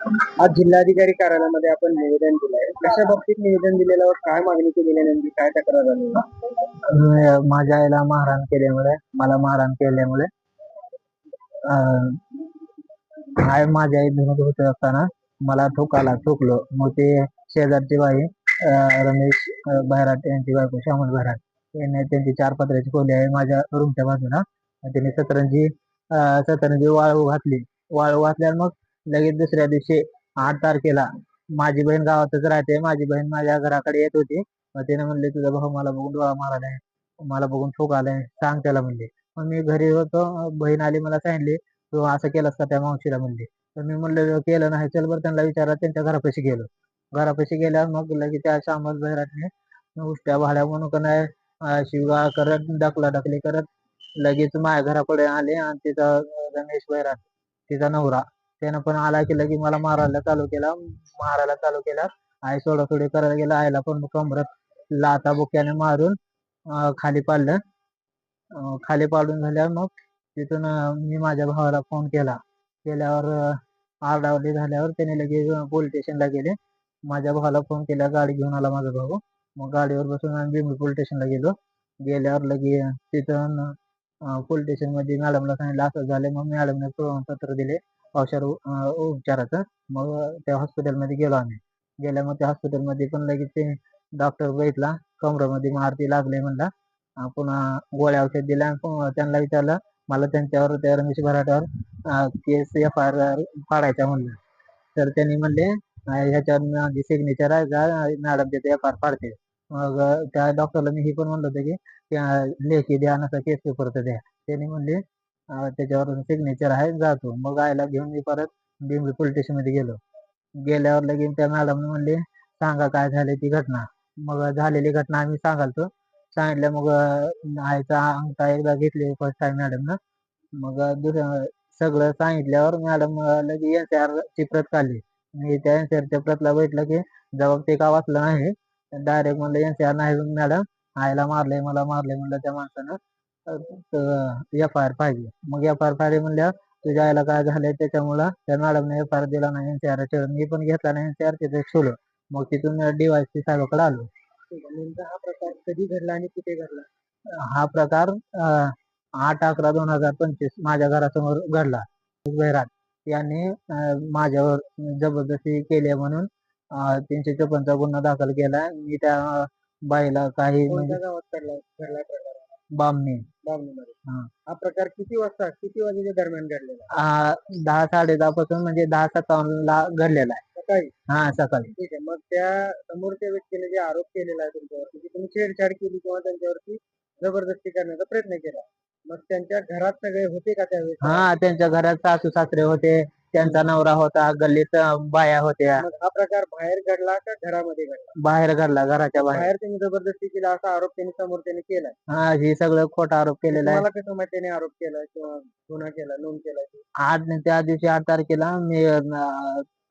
आज जिल्हाधिकारी कार्यालयामध्ये आपण निवेदन दिलंय. कशा बाबतीत निवेदन दिलेलं काय मागणी केलेली आहे नेमकी काय तक्रार माझ्या आईला मारहाण केल्यामुळे मला मारहाण केल्यामुळे अं, आई माझ्या आई धुणत होत असताना मला ठोकाला ठोकलो. मग ते शेजारची बाई अं, रमेश अं, बैराट यांची बायको श्यामल बैराट यांनी त्यांची चार पत्र्याची खोली आहे माझ्या रूमच्या बाजूला. त्यांनी सतरंजी अं, सतरंजी वाळू घातली. वाळू घातल्यावर मग लगेच दुसऱ्या दिवशी आठ तारखेला माझी बहीण गावातच राहते. माझी बहीण माझ्या घराकडे येत होती. मग तिने म्हणले तुझा भाऊ मला बघून डोळा मारायलाय मला बघून ठोक आलाय. सांग त्याला म्हणले. मग मी घरी होतो. बहीण आली मला सांगितले तू असं केलंस का? त्या मावशीला म्हणले. तर मी म्हणलं केलं नाही. चल बरं त्यांना विचारा त्यांच्या घरापाशी गेलो. घरापाशी गेल्यावर मग लगेच त्या सामल बहिराटने उष्ट्या भाड्या म्हणून का नाही अं, शिवगाळ करत डकला डकली करत लगेच माझ्या घराकडे आले आणि तिचा रमेश बहिराट तिचा नवरा त्यानं पण आला की मला मारायला चालू केला मारायला चालू केला आई सोडासोडी करायला गेला. आईला पण कमरत लाता बुक्याने मारून खाली पाडलं. खाली पाडून झाल्यावर मग तिथून मी माझ्या भावाला फोन केला. केल्यावर आरडावली झाल्यावर त्याने लगेच पोलीस स्टेशनला गेले. माझ्या भावाला फोन केला गाडी घेऊन आला माझा भाऊ. मग गाडीवर बसून आम्ही बिंबी पोलीस स्टेशनला गेलो. गेल्यावर लगे तिथून पोलीस स्टेशनमध्ये मॅडमला सांगितलं असं झालं. मग मॅडमने पत्र दिले. औषध उपचाराचं. मग त्या हॉस्पिटलमध्ये गेलो आम्ही. गेल्या मग त्या हॉस्पिटलमध्ये पण लगेच ते डॉक्टर बघितला. कमरामध्ये मारती लागले म्हणला. पुन्हा गोळ्या औषध दिल्या त्यांना विचारलं मला त्यांच्यावर त्या रमेश भराटावर केस एफ आय आर फाडायचा म्हणलं. तर त्यांनी म्हणले ह्याच्यावर माझी सिग्नेचर आहे का मॅडम तिथे एफ आर फाडते मग त्या डॉक्टरला मी हे पण म्हणलं होतं की लेखी द्या नसा केस पेपर तर द्या. त्यांनी म्हणले त्याच्यावर सिग्नेचर आहे जातो. मग आईला घेऊन मी परत बिंबी पोलीस स्टेशनमध्ये गेलो. गेल्यावर लगेच त्या मॅडम म्हणले सांगा काय झाली ती घटना. मग झालेली घटना आम्ही सांगालतो. सांगितलं मग आईचा अंगठा एकदा घेतली फर्स्ट टाइम मॅडम मग दुसरं सगळं सांगितल्यावर मॅडम लगेच एन ची प्रत काढली. मी त्या एन च्या प्रतला बैठलं की जबाब ते का वाचलं नाही. डायरेक्ट म्हणलं एन नाही मॅडम आईला मारले मला मारले म्हणलं त्या माणसानं. एफ आय आर पाहिजे. मग एफ आय आर पाहिजे म्हणल्यावर तुझ्या आईला काय झालंय त्याच्यामुळं त्या मॅडमने एफ आय आर दिला नाही एनसीआर ठेवलं. मी पण घेतला नाही एनसीआर तिथे ठेवलं मग तिथून डीवायसी साहेबाकडे आलो. नेमका हा प्रकार कधी घडला आणि कुठे घडला? हा प्रकार आठ अकरा दोन हजार पंचवीस माझ्या घरासमोर घडला. बैराट यांनी माझ्यावर जबरदस्ती केली म्हणून तीनशे चोपन्नचा गुन्हा दाखल केला. मी त्या बाईला काही म्हणजे बामणी. हा. प्रकार किती वाजता किती वाजेच्या दरम्यान घडलेला अं, दहा साडे दहा पासून म्हणजे दहा सत्तावन्न ला घडलेला आहे. सकाळी? हा सकाळी. ठीक आहे मग त्या समोरच्या व्यक्तीने जे आरोप केलेला आहे तुमच्यावरती की तुम्ही छेडछाड केली किंवा त्यांच्यावरती जबरदस्ती करण्याचा प्रयत्न केला मग त्यांच्या घरात सगळे होते का त्यावेळेस? हा त्यांच्या घरात सासू सासरे होते. त्यांचा नवरा होता गल्लीत अं, बाया होत्या. मग हा प्रकार बाहेर घडला का घरामध्ये घडला? बाहेर घडला घराच्या बाहेर. बाहेर त्यांनी जबरदस्ती केला असा आरोप त्यांनी समोर त्यांनी केलाय? हा हे सगळं खोटा आरोप केलेला आहे. तुम्हाला कसं माहिती त्याने आरोप केलाय किंवा गुन्हा केला नोंद केलाय आज त्या दिवशी आठ तारखेला मी अं,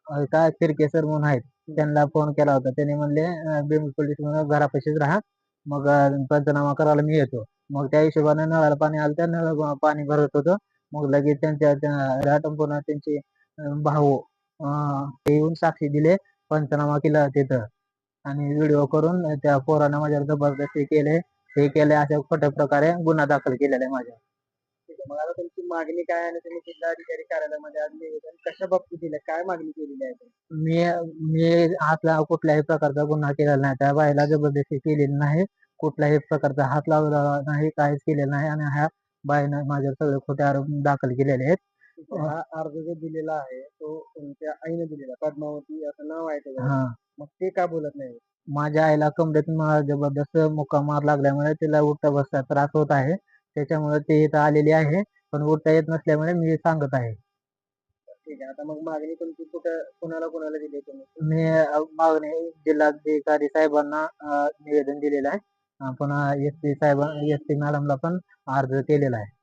अं, काय फिरके सर म्हणून आहेत. त्यांना फोन केला होता. त्यांनी म्हणले बिंब पोलीस म्हणून घरापाशीच राहा. मग अं, पंचनामा करायला मी येतो. मग त्या हिशोबाने नळाला पाणी आलं. त्या नळ पाणी भरत होतं. मग लगेच त्यांच्या त्या त्यांचे भाऊ ते येऊन साक्षी दिले पंचनामा केला तिथं. आणि व्हिडिओ करून त्या पोरानं माझ्यावर जबरदस्ती केले. हे केले अशा खोट्या प्रकारे गुन्हा दाखल केलेला आहे माझ्या मग आता तुमची मागणी काय आणि तुम्ही जिल्हाधिकारी कार्यालयामध्ये आज निवेदन कशा बाबतीत दिलं? काय मागणी केलेली आहे? मी मी हातला कुठल्याही प्रकारचा गुन्हा केलेला नाही. त्या बाईला जबरदस्ती केलेली नाही. कुठल्याही प्रकारचा हात लावला नाही. काहीच केलेलं नाही. आणि ह्या बाईनं माझ्यावर सगळे खोटे आरोप दाखल केलेले आहेत. हा अर्ज जो दिलेला आहे तो तुमच्या आईने दिलेला पद्मावती असं नाव आहे त्याच्यावर हा. मग ते का बोलत नाही? माझ्या आईला कमरेत म- जबरदस्त मुक्का मार लागल्यामुळे तिला उठता बसता त्रास होत आहे. त्याच्यामुळे ते इथं आलेली आहे पण उठता येत नसल्यामुळे मी सांगत आहे. ठीक आहे आता मग मागणी तुमची कुठं कुणाला कुणाला दिली तुम्ही? मी अ, मागणी जिल्हाधिकारी साहेबांना अ, निवेदन दिलेलं आहे. अ, पुन्हा एस पी साहेब एस पी मॅडमला पण अर्ज केलेला आहे.